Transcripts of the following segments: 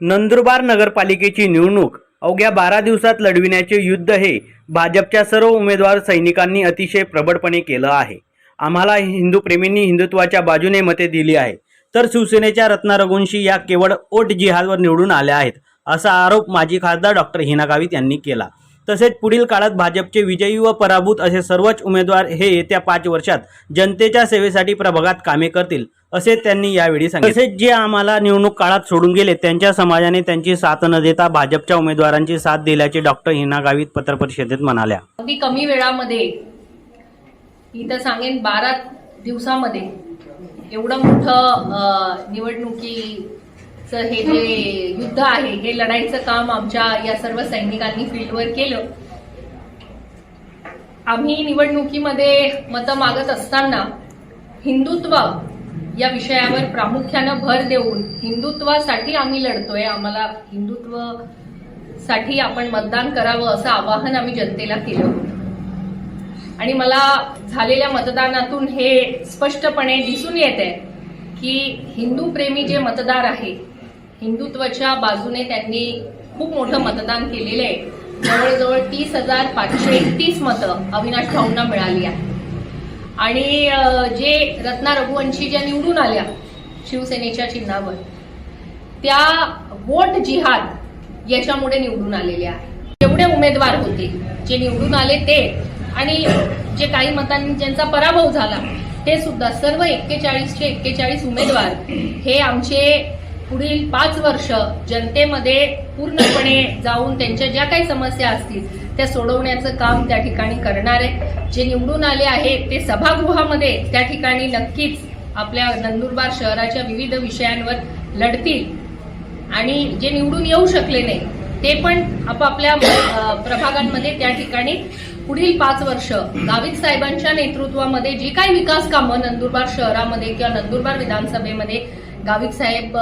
नंदुरबार नगरपालिकेची निवडणूक अवघ्या बारा दिवसात लढविण्याचे युद्ध हे भाजपच्या सर्व उमेदवार सैनिकांनी अतिशय प्रबळपणे केलं आहे. आम्हाला हिंदू प्रेमींनी हिंदुत्वाच्या बाजूने मते दिली आहे तर शिवसेनेच्या रत्ना रघुवंशी या केवळ ओट जिहादवर निवडून आल्या आहेत असा आरोप माजी खासदार डॉक्टर हिना गावित यांनी केला. तसेच पुढील काळात भाजपचे विजयी व पराभूत असे सर्वच उमेदवार हे येत्या पाच वर्षात जनतेच्या सेवेसाठी प्रभागात कामे करतील असे त्यांनी यावेळी सांगितले. तसेच जे आम्हाला निवडणूक काळात सोडून गेले त्यांच्या समाजाने त्यांची साथ न देता भाजपच्या उमेदवारांची साथ दिल्याचे डॉक्टर हिना गावित पत्रपरिषदेत म्हणाल्या. अगदी कमी वेळामध्ये इथं सांगेन बारा दिवसामध्ये एवढं मोठं निवडणुकी हे जे युद्ध आहे हे लढाईचं काम आमच्या या सर्व सैनिकांनी फील्डवर केलं. आम्ही निवडणुकीमध्ये मतं मागत असताना हिंदुत्व या विषयावर प्रामुख्यानं भर देऊन हिंदुत्वासाठी आम्ही लढतोय. आम्हाला हिंदुत्वसाठी आपण मतदान करावं असं आवाहन आम्ही जनतेला केलं. होतं आणि मला झालेल्या मतदानातून हे स्पष्टपणे दिसून येत आहे की हिंदू प्रेमी जे मतदार आहे हिंदुत्वाच्या बाजूने त्यांनी खूप मोठं मतदान केलेलं आहे. जवळजवळ तीस हजार पाचशे एकतीस मतं अविनाश भाऊंना मिळाली आहे आणि जे रत्ना रघुवंशी ज्या निवडून आल्या शिवसेनेच्या चिन्हावर त्या वोट जिहाद याच्यामुळे निवडून आलेल्या आहे एवढे उमेदवार होते जे निवडून आले ते आणि जे काही मतांनी ज्यांचा पराभव झाला ते सुद्धा सर्व एक्केचाळीसचे एक्केचाळीस उमेदवार हे आमचे पुढील पाच वर्ष जनतेमध्ये पूर्णपणे जाऊन त्यांच्या ज्या काही समस्या असतील त्या सोडवण्याचं काम त्या ठिकाणी करणार आहे जे निवडून आले आहेत ते सभागृहामध्ये त्या ठिकाणी नक्कीच आपल्या नंदुरबार शहराच्या विविध विषयांवर लढतील. आणि जे निवडून येऊ शकले नाही ते पण आपापल्या प्रभागांमध्ये त्या ठिकाणी पुढील पाच वर्ष गावित साहेबांच्या नेतृत्वामध्ये जी काही विकास कामं नंदुरबार शहरामध्ये किंवा नंदुरबार विधानसभेमध्ये गाविक साहेब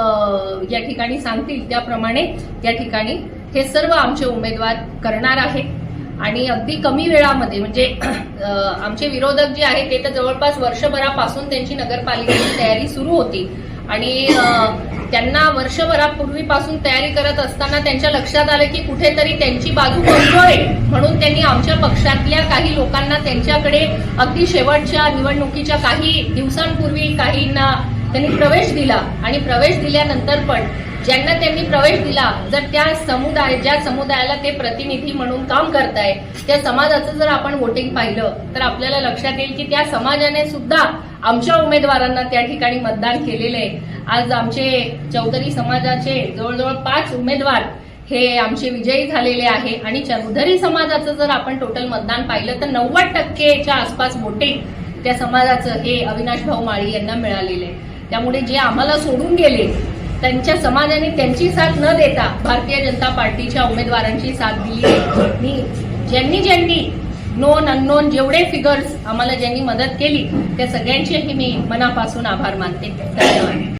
या ठिकाणी सांगतील त्याप्रमाणे या ठिकाणी हे सर्व आमचे उमेदवार करणार आहेत. आणि अगदी कमी वेळामध्ये म्हणजे आमचे विरोधक जे आहेत ते तर जवळपास वर्षभरापासून त्यांची नगरपालिकेची तयारी सुरू होती. आणि त्यांना वर्षभरापूर्वीपासून तयारी करत असताना त्यांच्या लक्षात आलं की कुठेतरी त्यांची बाजू कमजोर आहे? म्हणून त्यांनी आमच्या पक्षातल्या काही लोकांना त्यांच्याकडे अगदी शेवटच्या निवडणुकीच्या काही दिवसांपूर्वी काहींना त्यांनी प्रवेश दिला आणि प्रवेश दिल्यानंतर पण ज्यांना त्यांनी प्रवेश दिला जर त्या समुदाय ज्या समुदायाला ते प्रतिनिधी म्हणून काम करताय त्या समाजाचं जर आपण वोटिंग पाहिलं तर आपल्याला लक्षात येईल की त्या समाजाने सुद्धा आमच्या उमेदवारांना त्या ठिकाणी मतदान केलेलं आहे आज आमचे चौधरी समाजाचे जवळजवळ पाच उमेदवार हे आमचे विजयी झालेले आहे आणि चौधरी समाजाचं जर आपण टोटल मतदान पाहिलं तर नव्वद टक्केच्या आसपास वोटिंग त्या समाजाचं हे अविनाश भाऊ माळी यांना मिळालेलं आहे त्यामुळे जे आम्हाला सोडून गेले त्यांच्या समाजाने त्यांची साथ न देता भारतीय जनता पार्टीच्या उमेदवारांची साथ दिली. मी ज्यांनी ज्यांनी नोन अननोन जेवढे फिगर्स आम्हाला ज्यांनी मदत केली त्या सगळ्यांचेही मी मनापासून आभार मानते. धन्यवाद.